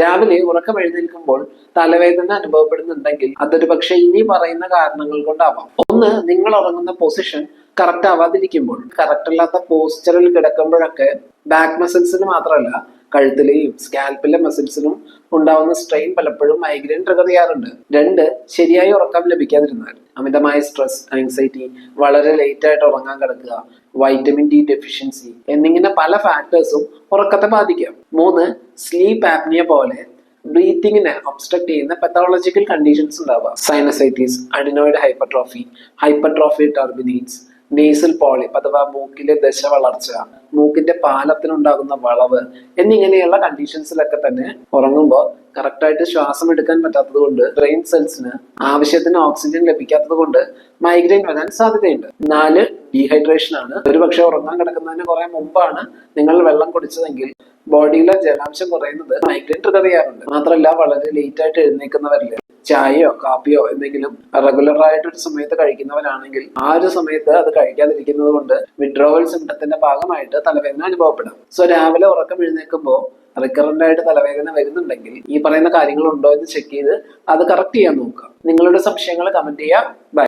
രാവിലെ ഉറക്കം എഴുന്നേൽക്കുമ്പോൾ തലവേദന അനുഭവപ്പെടുന്നുണ്ടെങ്കിൽ അതൊരു പക്ഷേ ഇനി പറയുന്ന കാരണങ്ങൾ കൊണ്ടാവാം. ഒന്ന് നിങ്ങൾ ഉറങ്ങുന്ന പൊസിഷൻ കറക്റ്റ് ആവാതിരിക്കുമ്പോൾ കറക്റ്റ് അല്ലാത്ത പോസ്റ്ററിൽ കിടക്കുമ്പോഴൊക്കെ ബാക്ക് മസിൽസിന് മാത്രമല്ല കഴുത്തിലെയും സ്കാൽപ്പിലെ മസിൽസിനും ഉണ്ടാവുന്ന സ്ട്രെയിൻ പലപ്പോഴും മൈഗ്രെയിൻ ട്രിഗർ ചെയ്യാറുണ്ട്. രണ്ട് ശരിയായി ഉറക്കം ലഭിക്കാതിരുന്നാൽ അമിതമായ സ്ട്രെസ് ആൻസൈറ്റി വളരെ ലേറ്റ് ആയിട്ട് ഉറങ്ങാൻ കിടക്കുക വൈറ്റമിൻ ഡി ഡെഫിഷ്യൻസി എന്നിങ്ങനെ പല ഫാക്ടേഴ്സും ഉറക്കത്തെ ബാധിക്കാം. മൂന്ന് സ്ലീപ്പ് ആപ്നിയ പോലെ ബ്രീത്തിങ്ങിനെ ഒബ്സ്ട്രക്ട് ചെയ്യുന്ന പെത്തോളജിക്കൽ കണ്ടീഷൻസ് ഉണ്ടാവുക. Sinusitis adenoid hypertrophy hypertrophy turbinates nasal polyp അഥവാ മൂക്കിലെ ദശ വളർച്ച മൂക്കിന്റെ പാലത്തിനുണ്ടാകുന്ന വളവ് എന്നിങ്ങനെയുള്ള കണ്ടീഷൻസിലൊക്കെ തന്നെ ഉറങ്ങുമ്പോൾ കറക്റ്റായിട്ട് ശ്വാസം എടുക്കാൻ പറ്റാത്തത് കൊണ്ട് ബ്രെയിൻ സെൽസിന് ആവശ്യത്തിന് ഓക്സിജൻ ലഭിക്കാത്തത് കൊണ്ട് മൈഗ്രെയിൻ വരാൻ സാധ്യതയുണ്ട്. നാല് ഡീഹൈഡ്രേഷൻ ആണ്. ഒരു പക്ഷെ ഉറങ്ങാൻ കിടക്കുന്നതിന് കുറെ മുമ്പാണ് നിങ്ങൾ വെള്ളം കുടിച്ചതെങ്കിൽ ബോഡിയിലെ ജലാംശം കുറയുന്നത് മൈഗ്രെയിൻ ട്രിഗർ ചെയ്യാറുണ്ട്. മാത്രമല്ല വളരെ ലേറ്റ് ആയിട്ട് എഴുന്നേൽക്കുന്നവരിൽ. ചായയോ കാപ്പിയോ എന്തെങ്കിലും റെഗുലർ ആയിട്ട് ഒരു സമയത്ത് കഴിക്കുന്നവരാണെങ്കിൽ ആ ഒരു സമയത്ത് അത് കഴിക്കാതിരിക്കുന്നത് കൊണ്ട് വിഡ്രോവൽ സിംറ്റത്തിന്റെ ഭാഗമായിട്ട് തലവേദന അനുഭവപ്പെടാം. സോ രാവിലെ ഉറക്കം എഴുന്നേൽക്കുമ്പോൾ റിക്കറന്റ് ആയിട്ട് തലവേദന വരുന്നുണ്ടെങ്കിൽ ഈ പറയുന്ന കാര്യങ്ങൾ ഉണ്ടോ എന്ന് ചെക്ക് ചെയ്ത് അത് കറക്റ്റ് ചെയ്യാൻ നോക്കുക. നിങ്ങളുടെ സംശയങ്ങൾ കമന്റ് ചെയ്യുക